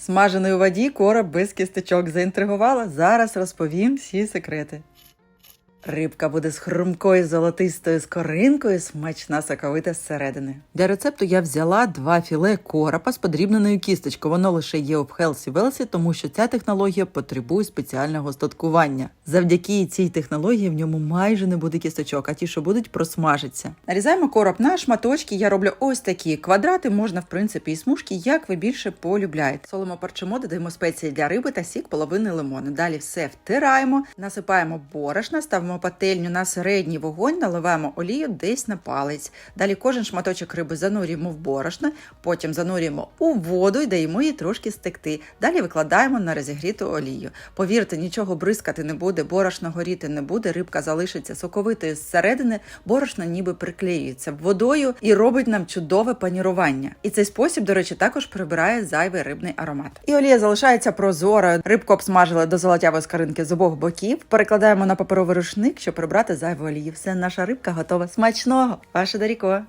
Смажений у воді короб без кісточок заінтригувала. Зараз розповім всі секрети. Рибка буде з хрумкою золотистою скоринкою, смачна соковита зсередини. Для рецепту я взяла два філе коропа з подрібненою кісточкою. Воно лише є у Хелсі Велсі, тому що ця технологія потребує спеціального остаткування. Завдяки цій технології в ньому майже не буде кісточок, а ті, що будуть, просмажаться. Нарізаємо короб на шматочки. Я роблю ось такі квадрати. Можна, в принципі, і смужки, як ви більше полюбляєте. Солимо парчимо, додаємо спеції для риби та сік половини лимону. Далі все втираємо, насипаємо борошна, ставимо пательню на середній вогонь, наливаємо олію десь на палець. Далі кожен шматочок риби занурюємо в борошно, потім занурюємо у воду і даємо їй трошки стекти. Далі викладаємо на розігріту олію. Повірте, нічого бризкати не буде, борошно горіти не буде, рибка залишиться соковитою зсередини, борошно ніби приклеюється водою і робить нам чудове панірування. І цей спосіб, до речі, також прибирає зайвий рибний аромат. І олія залишається прозорою. Рибку обсмажили до золотявої скаринки з обох боків. Перекладаємо на паперовий рушник, щоб прибрати зайву олію. Все, наша рибка готова. Смачного! Ваше Даріко!